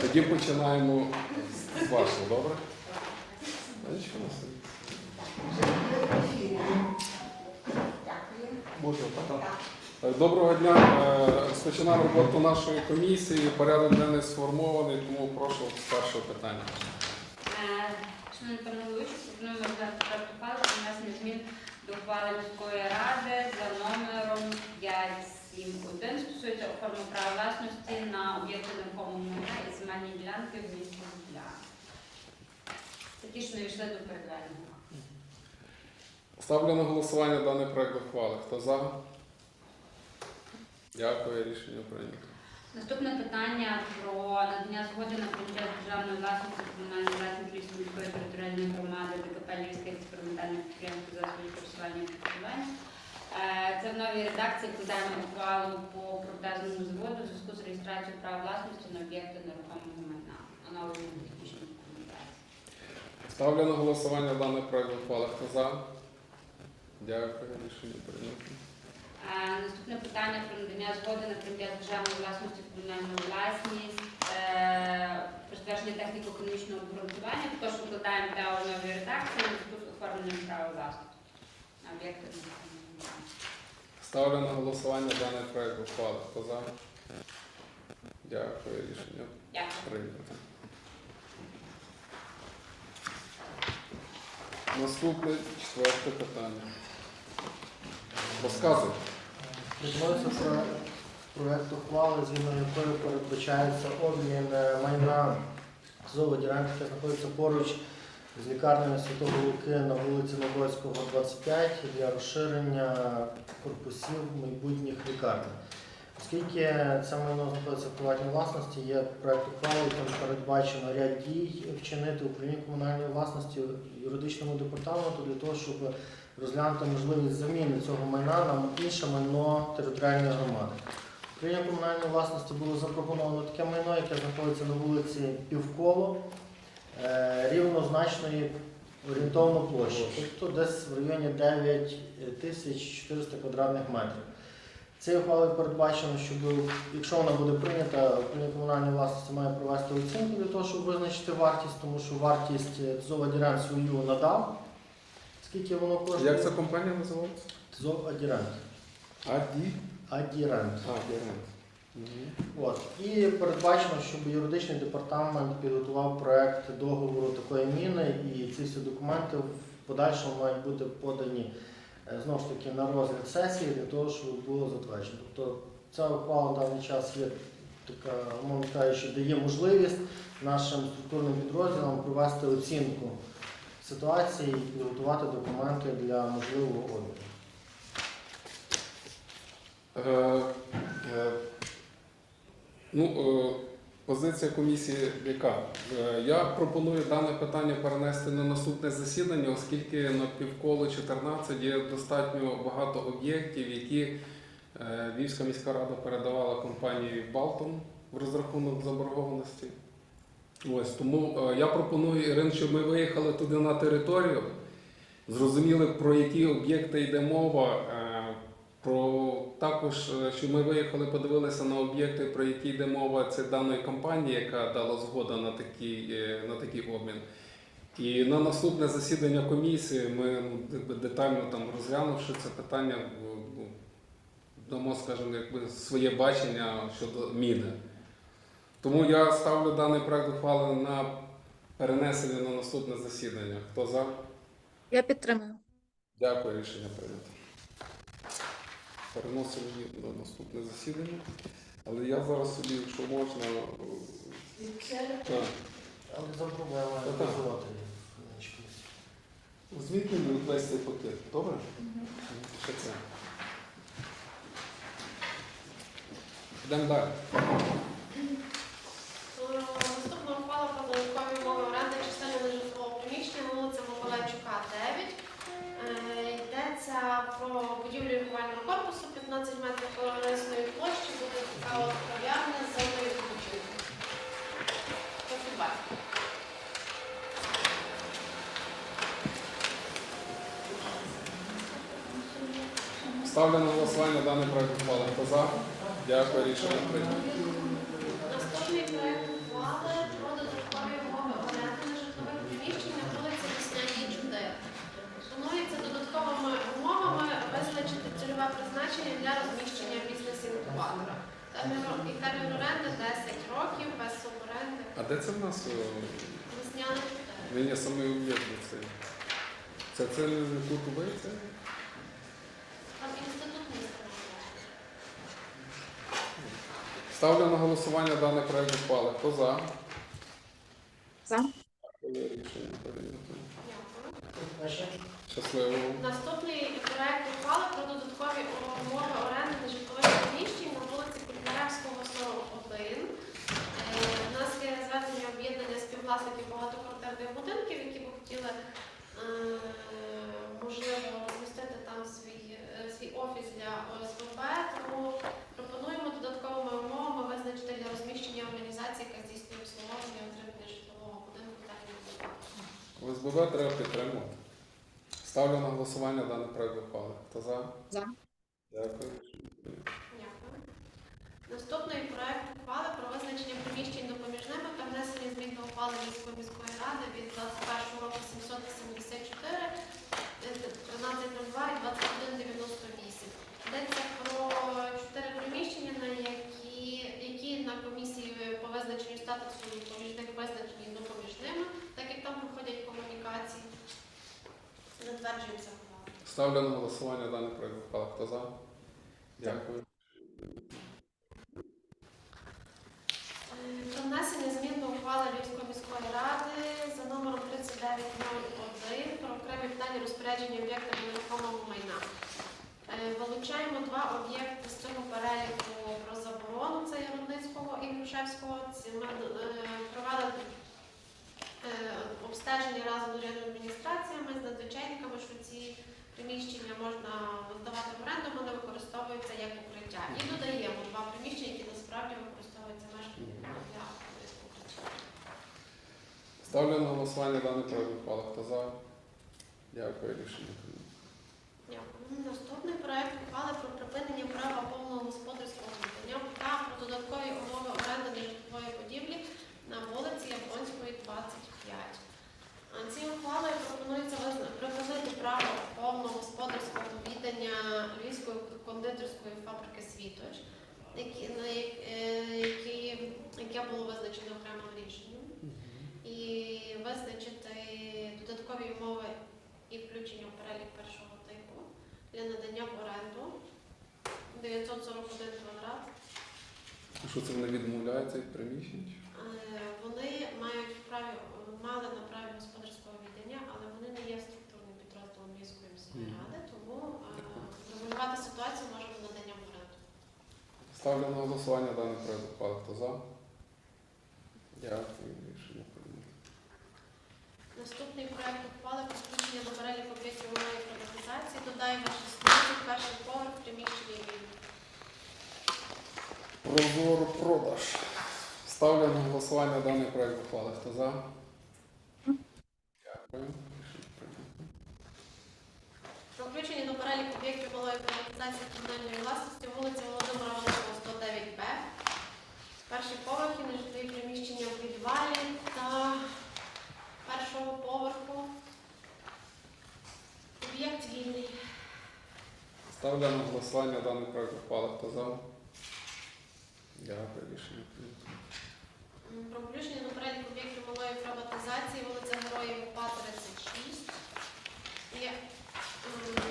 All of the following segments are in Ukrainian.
Тоді починаємо з вашого, добре? Доброго дня. Е, Розпочинаємо роботу нашої комісії. Порядок денний сформований, тому прошу з першого питання. Е, Шановні пане головуючий, пропонуємо розглянути проект змін до ухвали міської ради за номером 571. Стосується оформлення права власності на об'єкти нерухомого майна і земельні ділянки в місті Дубля. Це ті, що не йшли до передведення. Ставлю на голосування даний проект ухвали. Хто за? Дякую, рішення прийнято. Наступне питання про надання згоди на прийняття державної власності комунальної власності міської територіальної громади ДКП Львівське експериментальне підприємство засобів користування і Це в новій редакції вкладаємо ухвалу по протезному заводу в зв'язку з реєстрацією права власності на об'єкти нерухомого майна. Оновлення технічної документації. Ставлю на голосування даний проект ухвали. Хто за? Дякую, рішення прийнято. Е, Наступне питання про надання згоди на прийняття державної власності в комунальну власність, е, про затвердження техніко-економічного обґрунтування, також викладаємо для нової редакції на зв'язку з оформленням права власності на об'єкти. Ставлю на голосування даний проект ухвали. Хто за? Дякую, рішення Дякую. прийнято. Наступне четверте питання. Розказуй. Пропонується про проект ухвали, згідно якої передбачається обмін е, майна ділянки, яка знаходиться поруч з лікарнею Святого Луки на вулиці Новоцького, 25 для розширення корпусів майбутніх лікарень. Оскільки це майно знаходиться в приватній власності, є проект ухвали, яким передбачено ряд дій вчинити управління комунальної власності юридичному департаменту для того, щоб розглянути можливість заміни цього майна на інше майно територіальної громади. Управління комунальної власності було запропоновано таке майно, яке знаходиться на вулиці Півколо, рівнозначної орієнтовно площі, тобто десь в районі 9400 квадратних метрів. Цією ухвалою передбачено, щоб якщо вона буде прийнята, управління комунальної власності має провести оцінку для того, щоб визначити вартість, тому що вартість е, ТЗОВ Адірен свою надав. Скільки воно коштує? Як ця компанія називається? ТЗОВ Адірент. Аді? Адірент. А, Дірен. От. І передбачено, щоб юридичний департамент підготував проект договору такої міни, і ці всі документи в подальшому мають бути подані е, знову ж таки на розгляд сесії для того, щоб було затверджено. Тобто ця ухвала в даний час є така, умовно кажучи, дає можливість нашим структурним підрозділам провести оцінку ситуації і підготувати документи для можливого обміну. Ну, е, позиція комісії яка? Е, Я пропоную дане питання перенести на наступне засідання, оскільки на півколо 14 є достатньо багато об'єктів, які е, Львівська міська рада передавала компанії Балтон в розрахунок заборгованості. Ось тому я пропоную, Ірин, щоб ми виїхали туди на територію, зрозуміли, про які об'єкти йде мова. Про також, е, щоб ми виїхали, подивилися на об'єкти, про які йде мова це даної компанії, яка дала згоду на такий, е, на такий обмін. І на наступне засідання комісії ми детально там розглянувши це питання, ну, дамо, скажімо, якби своє бачення щодо міни. Тому я ставлю даний проект ухвали на перенесення на наступне засідання. Хто за? Я підтримую. Дякую, рішення прийнято. Переносимо її на наступне засідання. Але я зараз собі, якщо можна, так, Але запробуємо Та-та. візьміть мені весь цей пакет, добре? Ще це. Йдемо далі. Ставлю на голосування даний проект ухвали. Хто за? Дякую, рішення прийнято. Наступний проект ухвали про додаткові умови оренди житлових приміщень на вулиці 4. Планується додатковими умовами визначити цільове призначення для розміщення бізнес-інкубатора. І термін оренди 10 років, без суборенди. А де це в нас? Весняна Він є саме об'єкт цей. Це це не куртубей? Ставлю на голосування даний проект ухвали. Хто за? За. Рішення прийнято. Щасливо. Наступний проект ухвали про додаткові умови оренди нежитлових приміщень на вулиці Котляревського 41. Е, У нас є звернення об'єднання співвласників багатоквартирних будинків, які б хотіли е, можливо розмістити там свій, е, свій офіс для ОСББ. Тому пропонуємо додатковими умовами визначити для розміщення організації, яка здійснює обслуговування і отримання житлового будинку та ОСББ треба підтримувати. Ставлю на голосування даний проект ухвали. Хто за? За. Дякую. Дякую. Наступний проект ухвали про визначення приміщень допоміжними та внесення змін до ухвали міської міської ради від 21 року 784, е, 1302 і 2198. Йдеться про чотири приміщення, на які, які на комісії по визначенню статусу допоміжних визначені допоміжними, так як там проходять комунікації. Затверджується ухвала. Ставлю на голосування даний проект ухвали. Хто за? Дякую. Про внесення змін до ухвали Львівської міської ради за номером 3901 про окремі питання розпорядження об'єктами нерухомого майна. Е, Вилучаємо два об'єкти з цього переліку про заборону, це є і Грушевського. Ми е, провели е, обстеження разом з урядовими адміністраціями, з надзвичайниками, що ці приміщення можна здавати в оренду, вони використовуються як укриття. І додаємо два приміщення, які насправді використовуються мешканцями для укриття. Ставлю на голосування даний проект ухвали. Хто за? Дякую. Рішення. Дякую. Наступний проект ухвали про припинення права повного господарського надання та про додаткові умови оренди нежитлової будівлі на вулиці Яблонської, 25. А Ці ухвали пропонується визна- припинити право повного господарського віддання Львівської кондитерської фабрики Світоч, які, на е, які, яке було визначено окремим рішенням, і визначити додаткові умови і включення в перелік першого типу для надання в оренду 941 квадрат. Що це вони відмовляються від приміщень? Е, Вони мають вправі, мали на праві господарського віддання, але вони не є структурним підрозділом міської міської Мгм. ради, тому е, регулювати ситуацію можемо наданням в оренду. Ставлю на голосування даний проект ухвали. Хто за? Дякую. Рішення прийнято. Наступний проект ухвали про включення до переліку об'єктів малої приватизації додаємо 16 перший поверх приміщення вільне. Прозоро продаж. Ставлю на голосування даний проект ухвали. Хто за? Дякую. Рішення прийнято. Про включення до переліку об'єктів малої приватизації комунальної власності вулиця Володимира Великого, 109Б. Перший поверх і нежитлові приміщення в підвалі та першого поверху. Об'єкт вільний. Ставлю на голосування даний проект ухвали. Хто за? Дякую. Рішення прийнято. Про включення до переліку об'єктів малої приватизації вулиця Героїв УПА 36. Є, м,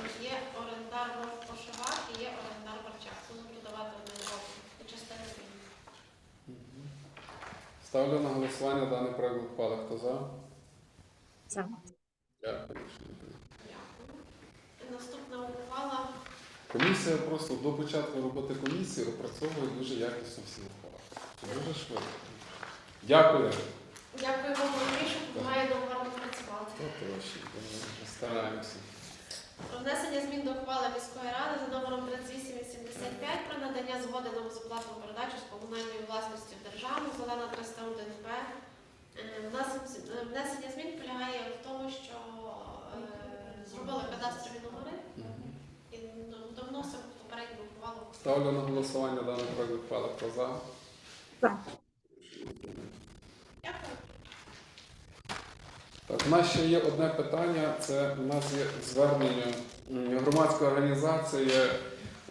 Ставлю на голосування даний проект ухвали. Хто за? За. Дякую. Дякую. Наступна ухвала. Комісія просто до початку роботи комісії опрацьовує дуже якісно всі ухвали. Це Дуже швидко. Дякую. Дякую вам, Андрій, що допомагає нам гарно працювати. Стараємося. Про внесення змін до ухвали міської ради за номером 3885 про надання згоди на безоплатну передачу з комунальної власності в державу зелена 301Б. Е, внесен- е, Внесення змін полягає в тому, що е, зробили кадастрові номери і ну, довносимо попередню ухвалу. Ставлю на голосування даний проект ухвали. Хто за? За. Дякую. Так, у нас ще є одне питання. Це у нас є звернення громадської організації,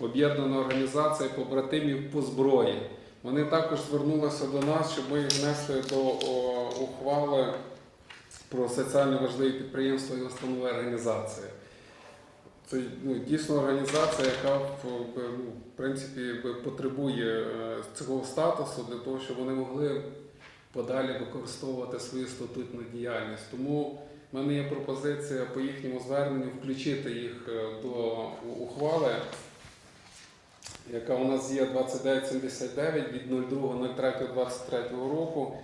об'єднана організація побратимів по зброї. Вони також звернулися до нас, щоб ми їх внесли до ухвали про соціально важливі підприємства і установи організації. Це ну, дійсно організація, яка в принципі потребує е, цього статусу для того, щоб вони могли подалі використовувати свою статутну діяльність. Тому в мене є пропозиція по їхньому зверненню включити їх е, до ухвали, яка у нас є 2979 від 02.03.23 року,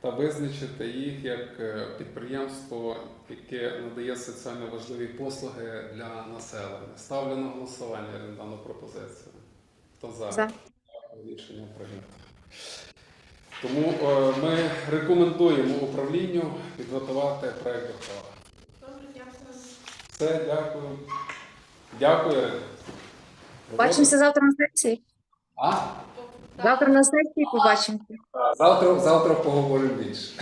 та визначити їх як е, підприємство, яке надає соціально важливі послуги для населення. Ставлю на голосування дану пропозицію. Хто за? За. Рішення прийнято. Тому е, ми рекомендуємо управлінню підготувати проект доклада. Добре, дякую. Все, дякую. Дякую. Ірина. Бачимося завтра на сесії. А? Завтра на сесії побачимося. Завтра, завтра поговоримо більше.